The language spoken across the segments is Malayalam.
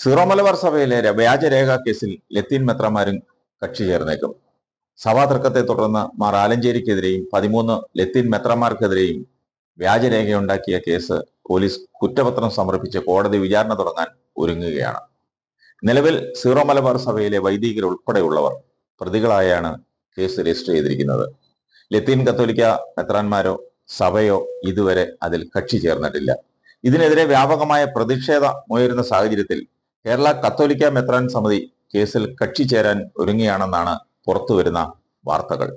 സീറോ മലബാർ സഭയിലെ വ്യാജരേഖ കേസിൽ ലത്തീൻ മെത്രമാരും കക്ഷി ചേർന്നേക്കും. സഭാ തർക്കത്തെ തുടർന്ന് മാർ ആലഞ്ചേരിക്കെതിരെയും പതിമൂന്ന് ലത്തീൻ മെത്രമാർക്കെതിരെയും വ്യാജരേഖയുണ്ടാക്കിയ കേസ് പോലീസ് കുറ്റപത്രം സമർപ്പിച്ച് കോടതി വിചാരണ തുടങ്ങാൻ ഒരുങ്ങുകയാണ്. നിലവിൽ സീറോ മലബാർ സഭയിലെ വൈദികർ ഉൾപ്പെടെയുള്ളവർ പ്രതികളായാണ് കേസ് രജിസ്റ്റർ ചെയ്തിരിക്കുന്നത്. ലത്തീൻ കത്തോലിക്ക മെത്രാന്മാരോ സഭയോ ഇതുവരെ അതിൽ കക്ഷി ചേർന്നിട്ടില്ല. ഇതിനെതിരെ വ്യാപകമായ പ്രതിഷേധമുയരുന്ന സാഹചര്യത്തിൽ കേരള കത്തോലിക്ക മെത്രാൻ സമിതി കേസിൽ കക്ഷി ചേരാൻ ഒരുങ്ങിയാണെന്നാണ് പുറത്തുവരുന്ന വാർത്തകൾ.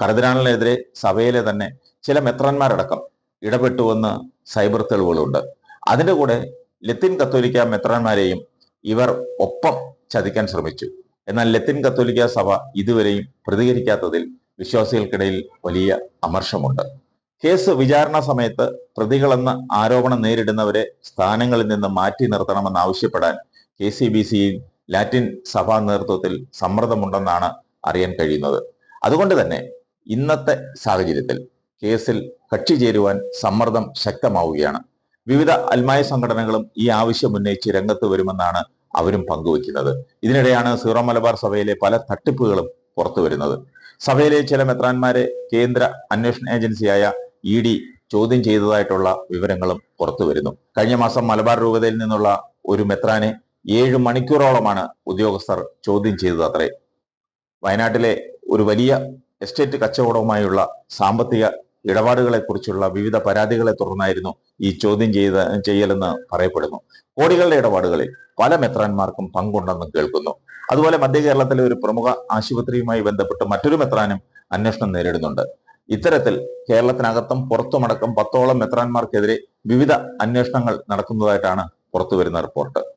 കർദിനാളിനെതിരെ സഭയിലെ തന്നെ ചില മെത്രാന്മാരടക്കം ഇടപെട്ടുവെന്ന് സൈബർ തെളിവുകളുണ്ട്. അതിന്റെ കൂടെ ലത്തിൻ കത്തോലിക്ക മെത്രാന്മാരെയും ഇവർ ഒപ്പം ചതിക്കാൻ ശ്രമിച്ചു. എന്നാൽ ലത്തിൻ കത്തോലിക്ക സഭ ഇതുവരെയും പ്രതികരിക്കാത്തതിൽ വിശ്വാസികൾക്കിടയിൽ വലിയ അമർഷമുണ്ട്. കേസ് വിചാരണ സമയത്ത് പ്രതികളെന്ന ആരോപണം നേരിടുന്നവരെ സ്ഥാനങ്ങളിൽ നിന്ന് മാറ്റി നിർത്തണമെന്നാവശ്യപ്പെടാൻ കെ സി ബി സിയിൽ ലാറ്റിൻ സഭാ നേതൃത്വത്തിൽ സമ്മർദ്ദമുണ്ടെന്നാണ് അറിയാൻ കഴിയുന്നത്. അതുകൊണ്ട് തന്നെ ഇന്നത്തെ സാഹചര്യത്തിൽ കേസിൽ കക്ഷി ചേരുവാൻ സമ്മർദ്ദം ശക്തമാവുകയാണ്. വിവിധ അൽമായ സംഘടനകളും ഈ ആവശ്യം ഉന്നയിച്ച് രംഗത്ത് വരുമെന്നാണ് അവരും പങ്കുവയ്ക്കുന്നത്. ഇതിനിടെയാണ് സീറോ മലബാർ സഭയിലെ പല തട്ടിപ്പുകളും പുറത്തു വരുന്നത്. സഭയിലെ ചില മെത്രാന്മാരെ കേന്ദ്ര അന്വേഷണ ഏജൻസിയായ ഇ ഡി ചോദ്യം ചെയ്തതായിട്ടുള്ള വിവരങ്ങളും പുറത്തു വരുന്നു. കഴിഞ്ഞ മാസം മലബാർ രൂപതയിൽ നിന്നുള്ള ഒരു മെത്രാനെ ഏഴ് മണിക്കൂറോളമാണ് ഉദ്യോഗസ്ഥർ ചോദ്യം ചെയ്തത് അത്രേ. വയനാട്ടിലെ ഒരു വലിയ എസ്റ്റേറ്റ് കച്ചവടവുമായുള്ള സാമ്പത്തിക ഇടപാടുകളെക്കുറിച്ചുള്ള വിവിധ പരാതികളെ തുടർന്നായിരുന്നു ഈ ചോദ്യം ചെയ്ത ചെയ്യലെന്ന് പറയപ്പെടുന്നു. കോടികളുടെ ഇടപാടുകളിൽ പല മെത്രാന്മാർക്കും പങ്കുണ്ടെന്ന് കേൾക്കുന്നു. അതുപോലെ മധ്യ കേരളത്തിലെ ഒരു പ്രമുഖ ആശുപത്രിയുമായി ബന്ധപ്പെട്ട് മറ്റൊരു മെത്രാനും അന്വേഷണം നേരിടുന്നുണ്ട്. ഇത്തരത്തിൽ കേരളത്തിനകത്തും പുറത്തുമടക്കം പത്തോളം മെത്രാന്മാർക്കെതിരെ വിവിധ അന്വേഷണങ്ങൾ നടക്കുന്നതായിട്ടാണ് പുറത്തുവരുന്ന റിപ്പോർട്ട്.